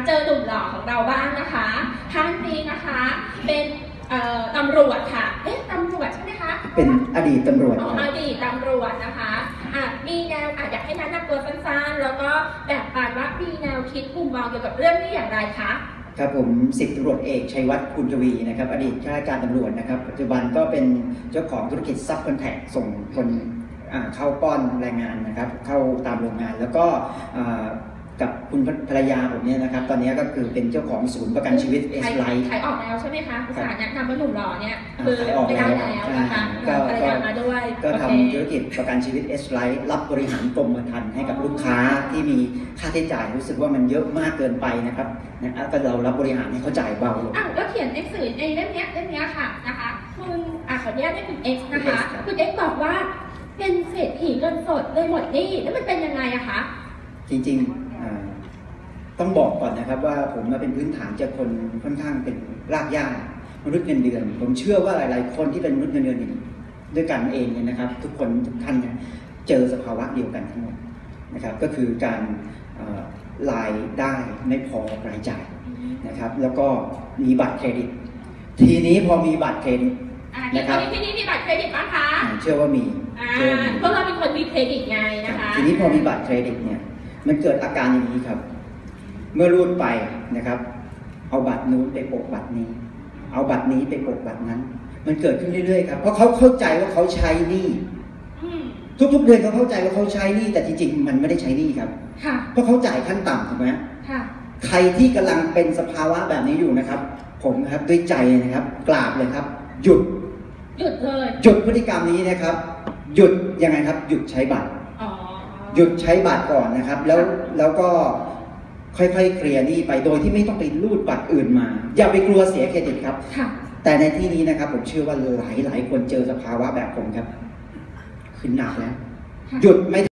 นิดนึงนะคะเจอหนุ่มหล่อของเราบ้างนะคะท่านนี้นะคะ เป็นเอ่อตำรวจค่ะ เอ๊ะตำรวจใช่ไหมคะ เป็นอดีตตำรวจอ๋อคอรับดีตตำรวจนะคะอะมีแนวอะอยากให้แนะนำตัวสั้นๆ แล้วก็แบบปานว่ามีแนวคิดมุมมองเกี่ยวกับเรื่องนี้อย่างไรคะครับผมสิบตำรวจเอกชัยวัฒน์คุณทวีนะครับ อดีตข้าราชการตำรวจนะครับ ปัจจุบันก็เป็นเจ้าของธุรกิจซับคอนแทคส่งคนอ่าเข้าป้อนแรงงานนะครับ เข้าตามโรงงานแล้วก็อ่า กับคุณภรรยาผมเนี่ยนะครับ ตอนนี้ก็คือเป็นเจ้าของศูนย์ประกันชีวิตเอสไลท์ขายออกแล้วใช่ไหมคะอุตส่าห์แนะนำว่าหนุ่มหล่อเนี่ยอ่าคือขายออกไม่ได้แล้วแล้วนะคะใช่ภรรยามาด้วยก็โอทำเคธุรกิจประกันชีวิต S Life รับบริหารกรมธรรม์ให้กับลูกค้าที่มีค่าใช้จ่ายรู้สึกว่ามันเยอะมากเกินไปนะครับนะก็เรารับบริหารให้เขาจ่ายเบาลงอ้าวแล้วเขียนหนังสือในเล่มเนี้ยเล่มเนี้ยค่ะนะคะคุณอะขออนุญาตให้คุณเอ็กซ์นะคะ X ครับคุณเอ็กซ์บอกว่าเป็นเศรษฐีเงินสดเลยหมดหนี่แล้วมันเป็นยังไงอะคะจริงๆอ่า ต้องบอกก่อนนะครับว่าผมมาเป็นพื้นฐานจากคนค่อนข้างเป็นรากหญ้ามนุษย์เงินเดือน ผมเชื่อว่าหลาย ๆ คนที่เป็นมนุษย์เงินเดือนอย่างด้วยกันเองเนี่ยนะครับ ทุกคนทุกท่านเนี่ยเจอสภาวะเดียวกันทั้งหมดนะครับ ก็คือการเอ่อรายได้ไม่พอรายจ่ายนะครับ แล้วก็มีบัตรเครดิต ทีนี้พอมีบัตรเครดิตอ่าที่นะครับที่นี่มีบัตรเครดิตบ้างคะอ่าเชื่อว่ามีอ่าเชื่อว่ามีเพราะเราเป็นคนมีเครดิตไงนะคะ ทีนี้พอมีบัตรเครดิตเนี่ย มันเกิดอาการอย่างนี้ครับ เมื่อรูดไปนะครับ เอาบัตรนู้นไปโปะบัตรนี้ เอาบัตรนี้ไปโปะบัตรนั้น มันเกิดขึ้นเรื่อยๆครับเพราะเขาเข้าใจว่าเขาใช้หนี้อืมทุกๆเดือนเขาเข้าใจว่าเขาใช้หนี้แต่จริงๆ มันไม่ได้ใช้หนี้ครับค่ะเพราะเขาจ่ายขั้นต่ำถูกไหมค่ะใครที่กำลังเป็นสภาวะแบบนี้อยู่นะครับ ผมนะครับด้วยใจนะครับ กราบเลยครับ หยุด หยุดเลย หยุดพฤติกรรมนี้นะครับ หยุดยังไงครับ หยุดใช้บัตรอ๋อ หยุดใช้บัตรก่อนนะครับ แล้วแล้วก็ค่อยๆเคลียร์หนี้ไปโดยที่ไม่ต้องไปรูดบัตรอื่นมา อย่าไปกลัวเสียเครดิตครับ ค่ะ แต่ในที่นี้นะครับ ผมเชื่อว่าหลายหลายๆคนเจอสภาวะแบบผมครับ คือหนักแล้วค่ะหยุดไม่